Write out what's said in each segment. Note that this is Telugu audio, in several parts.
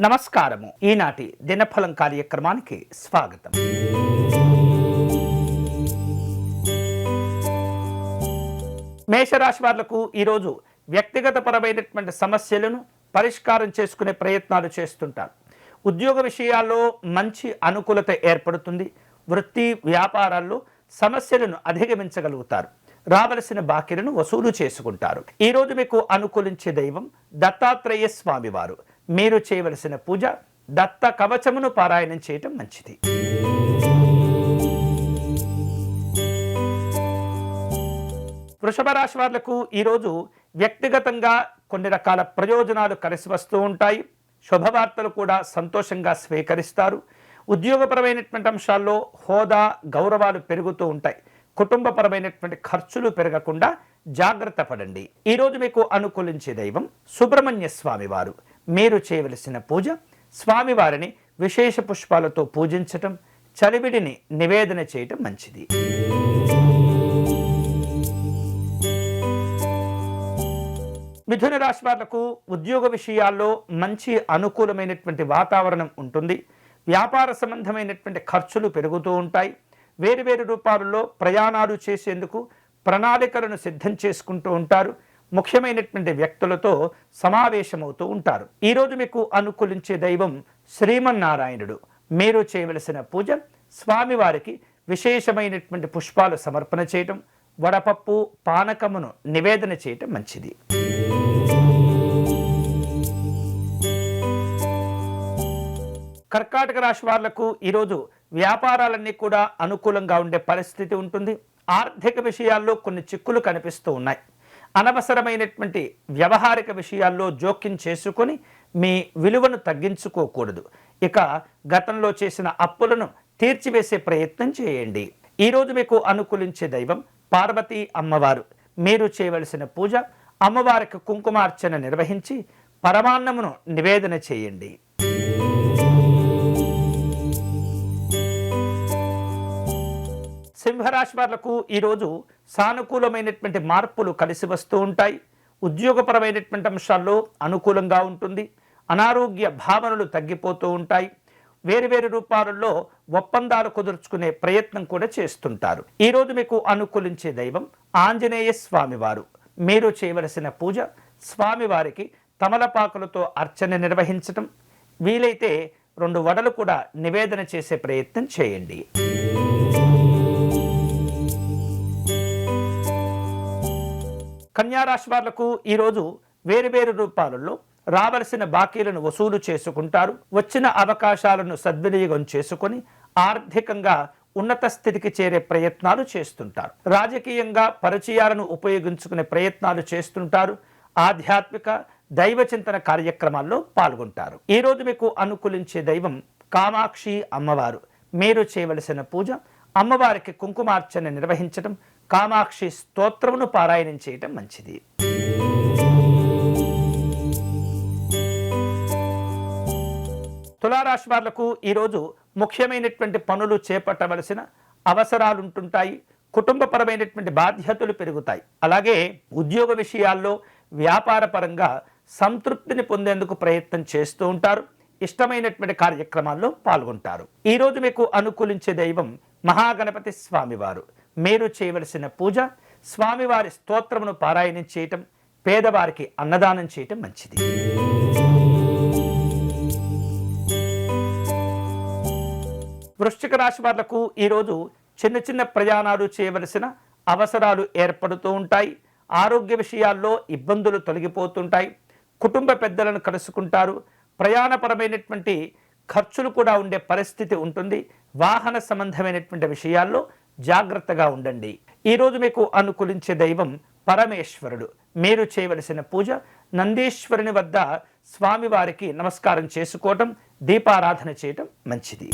నమస్కారము. ఈనాటి దినఫలం కార్యక్రమానికి స్వాగతం. మేషరాశి వాళ్ళకు ఈరోజు వ్యక్తిగత పరమైనటువంటి సమస్యలను పరిష్కారం చేసుకునే ప్రయత్నాలు చేస్తుంటారు. ఉద్యోగ విషయాల్లో మంచి అనుకూలత ఏర్పడుతుంది. వృత్తి వ్యాపారాల్లో సమస్యలను అధిగమించగలుగుతారు. రావలసిన బాకీలను వసూలు చేసుకుంటారు. ఈరోజు మీకు అనుకూలించే దైవం దత్తాత్రేయ స్వామివారు. మీరు చేయవలసిన పూజ దత్త కవచమును పారాయణం చేయటం మంచిది. వృషభ రాశి వాళ్ళకు ఈరోజు వ్యక్తిగతంగా కొన్ని రకాల ప్రయోజనాలు కలిసి వస్తూ ఉంటాయి. శుభవార్తలు కూడా సంతోషంగా స్వీకరిస్తారు. ఉద్యోగపరమైనటువంటి అంశాల్లో హోదా గౌరవాలు పెరుగుతూ ఉంటాయి. కుటుంబపరమైనటువంటి ఖర్చులు పెరగకుండా జాగ్రత్త పడండి. ఈరోజు మీకు అనుకూలించే దైవం సుబ్రహ్మణ్య స్వామి వారు. మీరు చేయవలసిన పూజ స్వామివారిని విశేష పుష్పాలతో పూజించటం చలివిడిని నివేదన చేయటం మంచిది. మిథున రాశి వాళ్ళకు ఉద్యోగ విషయాల్లో మంచి అనుకూలమైనటువంటి వాతావరణం ఉంటుంది. వ్యాపార సంబంధమైనటువంటి ఖర్చులు పెరుగుతూ ఉంటాయి. వేరు వేరు రూపాలలో ప్రయాణాలు చేసేందుకు ప్రణాళికలను సిద్ధం చేసుకుంటూ ఉంటారు. ముఖ్యమైనటువంటి వ్యక్తులతో సమావేశమవుతూ ఉంటారు. ఈరోజు మీకు అనుకూలించే దైవం శ్రీమన్నారాయణుడు. మీరు చేయవలసిన పూజ స్వామివారికి విశేషమైనటువంటి పుష్పాలు సమర్పణ చేయటం వడపప్పు పానకమును నివేదన చేయటం మంచిది. కర్కాటక రాశి వాళ్ళకు ఈరోజు వ్యాపారాలన్నీ కూడా అనుకూలంగా ఉండే పరిస్థితి ఉంటుంది. ఆర్థిక విషయాల్లో కొన్ని చిక్కులు కనిపిస్తూ ఉన్నాయి. అనవసరమైనటువంటి వ్యవహారిక విషయాల్లో జోక్యం చేసుకొని మీ విలువను తగ్గించుకోకూడదు. ఇక గతంలో చేసిన అప్పులను తీర్చివేసే ప్రయత్నం చేయండి. ఈరోజు మీకు అనుకూలించే దైవం పార్వతీ అమ్మవారు. మీరు చేయవలసిన పూజ అమ్మవారికి కుంకుమార్చన నిర్వహించి పరమాన్నమును నివేదన చేయండి. సింహరాశి వారులకు ఈరోజు సానుకూలమైనటువంటి మార్పులు కలిసి వస్తూ ఉంటాయి. ఉద్యోగపరమైనటువంటి అంశాల్లో అనుకూలంగా ఉంటుంది. అనారోగ్య భావనలు తగ్గిపోతూ ఉంటాయి. వేరువేరు రూపాలలో ఒప్పందాలు కుదుర్చుకునే ప్రయత్నం కూడా చేస్తుంటారు. ఈరోజు మీకు అనుకూలించే దైవం ఆంజనేయ స్వామివారు. మీరు చేయవలసిన పూజ స్వామివారికి తమలపాకులతో అర్చన నిర్వహించటం. వీలైతే రెండు వడలు కూడా నివేదన చేసే ప్రయత్నం చేయండి. కన్యారాశి వాళ్ళకు ఈరోజు వేరువేరు రూపాలలో రావలసిన బాకీలను వసూలు చేసుకుంటారు. వచ్చిన అవకాశాలను సద్వినియోగం చేసుకొని ఆర్థికంగా ఉన్నత స్థితికి చేరే ప్రయత్నాలు చేస్తుంటారు. రాజకీయంగా పరిచయాలను ఉపయోగించుకునే ప్రయత్నాలు చేస్తుంటారు. ఆధ్యాత్మిక దైవ చింతన కార్యక్రమాల్లో పాల్గొంటారు. ఈరోజు మీకు అనుకూలించే దైవం కామాక్షి అమ్మవారు. మీరు చేయవలసిన పూజ అమ్మవారికి కుంకుమార్చన నిర్వహించడం కామాక్షి స్తోత్రమును పారాయణం చేయటం మంచిది. తులారాశి వాళ్ళకు ఈరోజు ముఖ్యమైనటువంటి పనులు చేపట్టవలసిన అవసరాలు ఉంటుంటాయి కుటుంబపరమైనటువంటి బాధ్యతలు పెరుగుతాయి. అలాగే ఉద్యోగ విషయాల్లో వ్యాపార పరంగా సంతృప్తిని పొందేందుకు ప్రయత్నం చేస్తూ ఉంటారు. ఇష్టమైనటువంటి కార్యక్రమాల్లో పాల్గొంటారు. ఈరోజు మీకు అనుకూలించే దైవం మహాగణపతి స్వామివారు. మీరు చేయవలసిన పూజ స్వామివారి స్తోత్రమును పారాయణం చేయటం పేదవారికి అన్నదానం చేయటం మంచిది. వృశ్చిక రాశి వాళ్ళకు ఈరోజు చిన్న చిన్న ప్రయాణాలు చేయవలసిన అవసరాలు ఏర్పడుతూ ఉంటాయి. ఆరోగ్య విషయాల్లో ఇబ్బందులు తొలగిపోతుంటాయి. కుటుంబ పెద్దలను కలుసుకుంటారు. ప్రయాణపరమైనటువంటి ఖర్చులు కూడా ఉండే పరిస్థితి ఉంటుంది. వాహన సంబంధమైనటువంటి విషయాల్లో జాగ్రత్తగా ఉండండి. ఈరోజు మీకు అనుకూలించే దైవం పరమేశ్వరుడు. మీరు చేయవలసిన పూజ నందీశ్వరుని వద్ద స్వామివారికి నమస్కారం చేసుకోవటం దీపారాధన చేయటం మంచిది.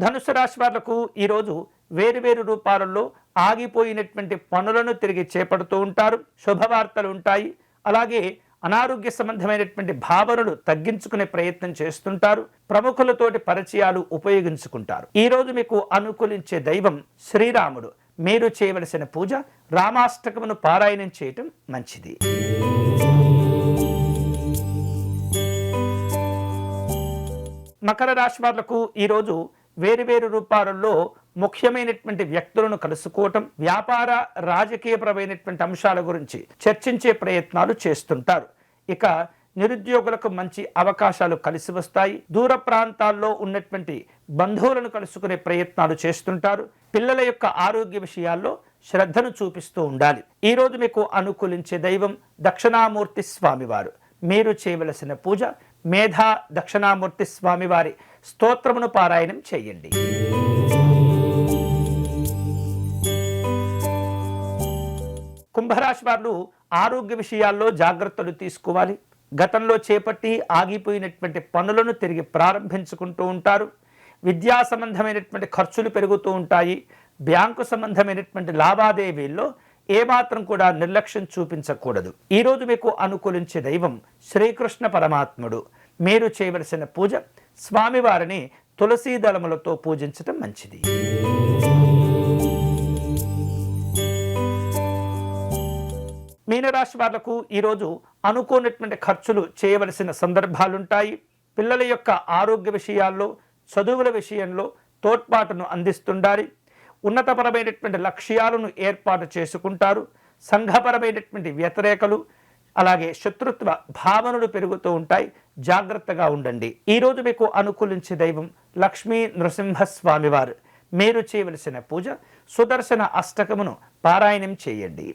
ధనుసు రాశి వాళ్ళకు ఈరోజు వేరువేరు రూపాలలో ఆగిపోయినటువంటి పనులను తిరిగి చేపడుతూ ఉంటారు. శుభవార్తలు ఉంటాయి. అలాగే అనారోగ్య సంబంధమైనటువంటి భావనలు తగ్గించుకునే ప్రయత్నం చేస్తుంటారు. ప్రముఖులతోటి పరిచయాలు ఉపయోగించుకుంటారు. ఈరోజు మీకు అనుకూలించే దైవం శ్రీరాముడు. మీరు చేయవలసిన పూజ రామాష్టకమును పారాయణం చేయటం మంచిది. మకర రాశి వాళ్ళకు ఈరోజు వేరువేరు రూపాలలో ముఖ్యమైనటువంటి వ్యక్తులను కలుసుకోవటం వ్యాపార రాజకీయపరమైనటువంటి అంశాల గురించి చర్చించే ప్రయత్నాలు చేస్తుంటారు. ఇక నిరుద్యోగులకు మంచి అవకాశాలు కలిసి వస్తాయి. దూర ప్రాంతాల్లో ఉన్నటువంటి బంధువులను కలుసుకునే ప్రయత్నాలు చేస్తుంటారు. పిల్లల యొక్క ఆరోగ్య విషయాల్లో శ్రద్ధను చూపిస్తూ ఉండాలి. ఈరోజు మీకు అనుకూలించే దైవం దక్షిణామూర్తి స్వామివారు. మీరు చేయవలసిన పూజ మేధా దక్షిణామూర్తి స్వామివారి స్తోత్రమును పారాయణం చేయండి. కుంభరాశి వారు ఆరోగ్య విషయాల్లో జాగ్రత్తలు తీసుకోవాలి. గతంలో చేపట్టి ఆగిపోయినటువంటి పనులను తిరిగి ప్రారంభించుకుంటూ ఉంటారు. విద్యా సంబంధమైనటువంటి ఖర్చులు పెరుగుతూ ఉంటాయి. బ్యాంకు సంబంధమైనటువంటి లావాదేవీల్లో ఏమాత్రం కూడా నిర్లక్ష్యం చూపించకూడదు. ఈరోజు మీకు అనుకూలించే దైవం శ్రీకృష్ణ పరమాత్ముడు. మీరు చేయవలసిన పూజ స్వామివారిని తులసీ దళములతో పూజించటం మంచిది. మీనరాశి వాళ్ళకు ఈరోజు అనుకోనటువంటి ఖర్చులు చేయవలసిన సందర్భాలుంటాయి. పిల్లల యొక్క ఆరోగ్య విషయాల్లో చదువుల విషయంలో తోడ్పాటును అందిస్తుండాలి. ఉన్నతపరమైనటువంటి లక్ష్యాలను ఏర్పాటు చేసుకుంటారు. సంఘపరమైనటువంటి వ్యతిరేకలు అలాగే శత్రుత్వ భావనలు పెరుగుతూ ఉంటాయి. జాగ్రత్తగా ఉండండి. ఈరోజు మీకు అనుకూలించే దైవం లక్ష్మీ నృసింహస్వామివారు. మీరు చేయవలసిన పూజ సుదర్శన అష్టకమును పారాయణం చేయండి.